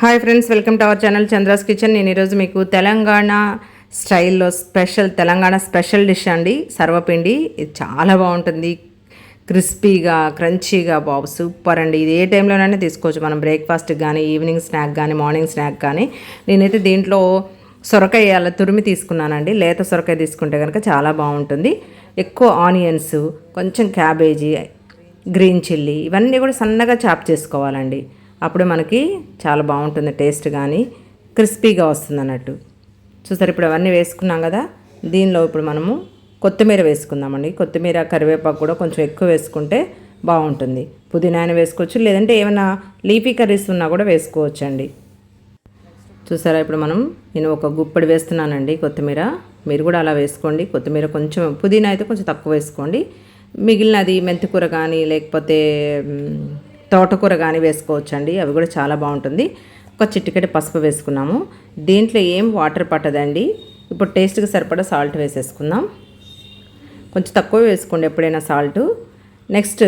Hi friends welcome to our channel Chandra's kitchen నేను ఈరోజు మీకు తెలంగాణ స్టైల్లో స్పెషల్ తెలంగాణ స్పెషల్ డిష్ అండి. సర్వపిండి ఇది చాలా బాగుంటుంది. క్రిస్పీగా క్రంచీగా బాబు సూపర్ అండి. ఇది ఏ టైంలోనైనా తీసుకోవచ్చు. మనం బ్రేక్ఫాస్ట్ కానీ ఈవినింగ్ స్నాక్ కానీ మార్నింగ్ స్నాక్ కానీ నేనైతే దీంట్లో సొరకాయ అలా తురిమి తీసుకున్నానండి. లేత సొరకాయ తీసుకుంటే కనుక చాలా బాగుంటుంది. ఎక్కువ ఆనియన్స్ కొంచెం క్యాబేజీ గ్రీన్ చిల్లీ ఇవన్నీ కూడా సన్నగా చాప్ చేసుకోవాలండి. అప్పుడు మనకి చాలా బాగుంటుంది టేస్ట్ కానీ క్రిస్పీగా వస్తుంది అన్నట్టు. చూసారు ఇప్పుడు అవన్నీ వేసుకున్నాం కదా దీనిలో ఇప్పుడు మనము కొత్తిమీర వేసుకుందామండి. కొత్తిమీర కరివేపాకు కూడా కొంచెం ఎక్కువ వేసుకుంటే బాగుంటుంది. పుదీనా అయినా వేసుకోవచ్చు లేదంటే ఏమైనా లీఫీ కర్రీస్ ఉన్నా కూడా వేసుకోవచ్చు అండి చూసారా ఇప్పుడు మనం నేను ఒక గుప్పడి వేస్తున్నానండి కొత్తిమీర. మీరు కూడా అలా వేసుకోండి. కొత్తిమీర కొంచెం పుదీనా అయితే కొంచెం తక్కువ వేసుకోండి. మిగిలినది మెంతికూర కానీ లేకపోతే తోటకూర కానీ వేసుకోవచ్చండి. అవి కూడా చాలా బాగుంటుంది. ఒక చిటికెటి పసుపు వేసుకున్నాము. దీంట్లో ఏం వాటర్ పట్టదండి. ఇప్పుడు టేస్ట్కి సరిపడా సాల్ట్ వేసేసుకుందాం. కొంచెం తక్కువ వేసుకోండి ఎప్పుడైనా సాల్ట్ నెక్స్ట్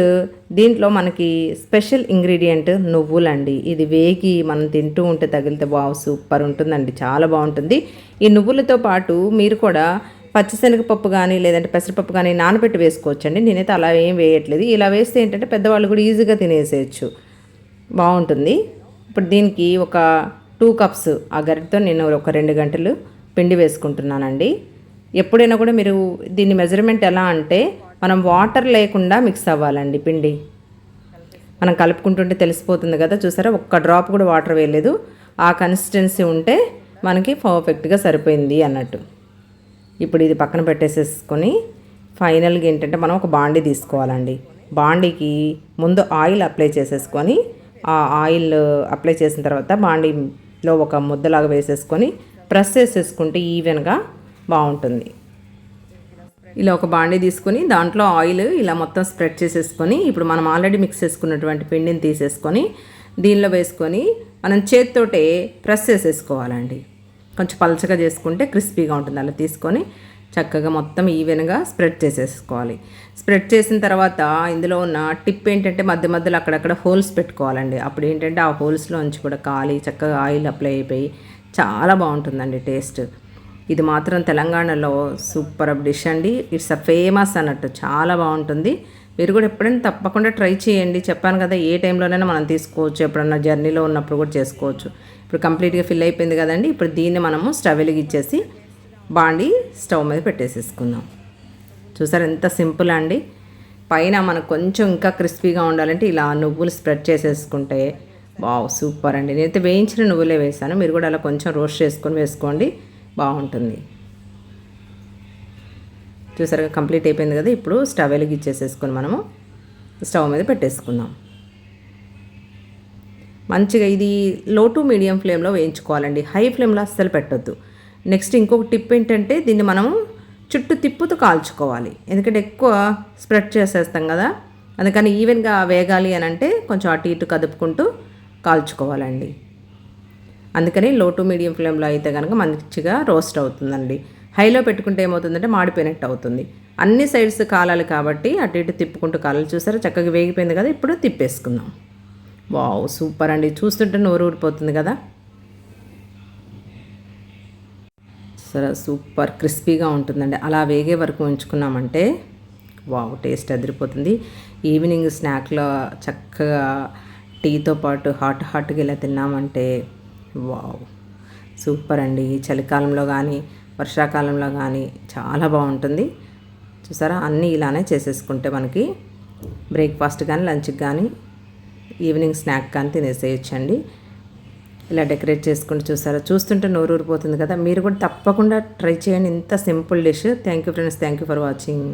దీంట్లో మనకి స్పెషల్ ఇంగ్రీడియంట్ నువ్వులండి. ఇది వేగి మనం తింటూ ఉంటే తగిలితే బాగు సూపర్ ఉంటుందండి. చాలా బాగుంటుంది. ఈ నువ్వులతో పాటు మీరు కూడా పచ్చిశనగపప్పు కానీ లేదంటే పెసరపప్పు కానీ నానబెట్టి వేసుకోవచ్చండి. నేనైతే అలా ఏం వేయట్లేదు. ఇలా వేస్తే ఏంటంటే పెద్దవాళ్ళు కూడా ఈజీగా తినేసేయచ్చు. బాగుంటుంది. ఇప్పుడు దీనికి ఒక టూ కప్స్ ఆ గరిటతో నేను ఒక రెండు గంటలు పిండి వేసుకుంటున్నానండి. ఎప్పుడైనా కూడా మీరు దీని మెజర్మెంట్ ఎలా అంటే మనం వాటర్ లేకుండా మిక్స్ అవ్వాలండి పిండి. మనం కలుపుకుంటుంటే తెలిసిపోతుంది కదా. చూసారా? ఒక్క డ్రాప్ కూడా వాటర్ వేయలేదు. ఆ కన్సిస్టెన్సీ ఉంటే మనకి పర్ఫెక్ట్గా సరిపోయింది అన్నట్టు. ఇప్పుడు ఇది పక్కన పెట్టేసేసుకొని ఫైనల్గా ఏంటంటే మనం ఒక బాండీ తీసుకోవాలండి. బాండీకి ముందు ఆయిల్ అప్లై చేసేసుకొని ఆ ఆయిల్ అప్లై చేసిన తర్వాత బాండీలో ఒక ముద్దలాగా వేసేసుకొని ప్రెస్ చేసేసుకుంటే ఈవెన్గా బాగుంటుంది. ఇలా ఒక బాండీ తీసుకొని దాంట్లో ఆయిల్ ఇలా మొత్తం స్ప్రెడ్ చేసేసుకొని ఇప్పుడు మనం ఆల్రెడీ మిక్స్ చేసుకున్నటువంటి పిండిని తీసేసుకొని దీనిలో వేసుకొని మనం చేతితోటే ప్రెస్ చేసేసుకోవాలండి. కొంచెం పలచగా చేసుకుంటే క్రిస్పీగా ఉంటుంది. అలా తీసుకొని చక్కగా మొత్తం ఈవెన్గా స్ప్రెడ్ చేసేసుకోవాలి. స్ప్రెడ్ చేసిన తర్వాత ఇందులో ఉన్న టిప్ ఏంటంటే మధ్య మధ్యలో అక్కడక్కడ హోల్స్ పెట్టుకోవాలండి. అప్పుడు ఏంటంటే ఆ హోల్స్లోంచి కూడా కాలి చక్కగా ఆయిల్ అప్లై అయిపోయి చాలా బాగుంటుందండి టేస్ట్. ఇది మాత్రం తెలంగాణలో సూపర్ డిష్ అండి. ఇట్స్ అ ఫేమస్ అన్నట్టు. చాలా బాగుంటుంది. మీరు కూడా ఎప్పుడైనా తప్పకుండా ట్రై చేయండి. చెప్పాను కదా ఏ టైంలోనైనా మనం తీసుకోవచ్చు. ఎప్పుడన్నా జర్నీలో ఉన్నప్పుడు కూడా చేసుకోవచ్చు. ఇప్పుడు కంప్లీట్గా ఫిల్ అయిపోయింది కదండి. ఇప్పుడు దీన్ని మనము స్టవ్ వెలిగిచ్చేసి బాండి స్టవ్ మీద పెట్టేసేసుకుందాం. చూసారు ఎంత సింపుల్ అండి. పైన మనకు కొంచెం ఇంకా క్రిస్పీగా ఉండాలంటే ఇలా నువ్వులు స్ప్రెడ్ చేసేసుకుంటే బావు సూపర్ అండి. నేనైతే వేయించిన నువ్వులే వేసాను మీరు కూడా అలా కొంచెం రోస్ట్ చేసుకొని వేసుకోండి. బాగుంటుంది. చూసారుగా కంప్లీట్ అయిపోయింది కదా ఇప్పుడు స్టవ్ వెలిగించేసేసుకొని మనము స్టవ్ మీద పెట్టేసుకుందాం. మంచిగా ఇది లో టు మీడియం ఫ్లేమ్లో వేయించుకోవాలండి. హై ఫ్లేమ్లో అస్సలు పెట్టొద్దు. నెక్స్ట్ ఇంకొక టిప్ ఏంటంటే దీన్ని మనము చుట్టూ తిప్పుతూ కాల్చుకోవాలి. ఎందుకంటే ఎక్కువ స్ప్రెడ్ చేసేస్తాం కదా అందుకని ఈవెన్గా వేగాలి అని అంటే కొంచెం అటు ఇటు కదుపుకుంటూ కాల్చుకోవాలండి. అందుకని లో టు మీడియం ఫ్లేమ్లో అయితే కనుక మంచిగా రోస్ట్ అవుతుందండి. హైలో పెట్టుకుంటే ఏమవుతుందంటే మాడిపోయినట్టు అవుతుంది. అన్ని సైడ్స్ కాలాలి కాబట్టి అటు ఇటు తిప్పుకుంటూ కాలాలి చూసారా? చక్కగా వేగిపోయింది కదా ఇప్పుడు తిప్పేసుకుందాం. వావ్ సూపర్ అండి. చూస్తుంటే నోరు ఊరిపోతుంది కదా. సరే సూపర్ క్రిస్పీగా ఉంటుందండి. అలా వేగే వరకు ఉంచుకున్నామంటే వావ్ టేస్ట్ అదిరిపోతుంది. ఈవినింగ్ స్నాక్లో చక్కగా టీతో పాటు హాట్ హాట్గా ఇలా తిన్నామంటే వావ్. సూపర్ అండి. చలికాలంలో కానీ వర్షాకాలంలో కానీ చాలా బాగుంటుంది. చూసారా? అన్నీ ఇలానే చేసేసుకుంటే మనకి బ్రేక్ఫాస్ట్ కానీ లంచ్కి కానీ ఈవినింగ్ స్నాక్ కానీ తినేసేయచ్చండి. ఇలా డెకరేట్ చేసుకుంటూ చూసారా? చూస్తుంటే నోరూరిపోతుంది కదా. మీరు కూడా తప్పకుండా ట్రై చేయండి. ఇంత simple dish. Thank you friends. Thank you for watching.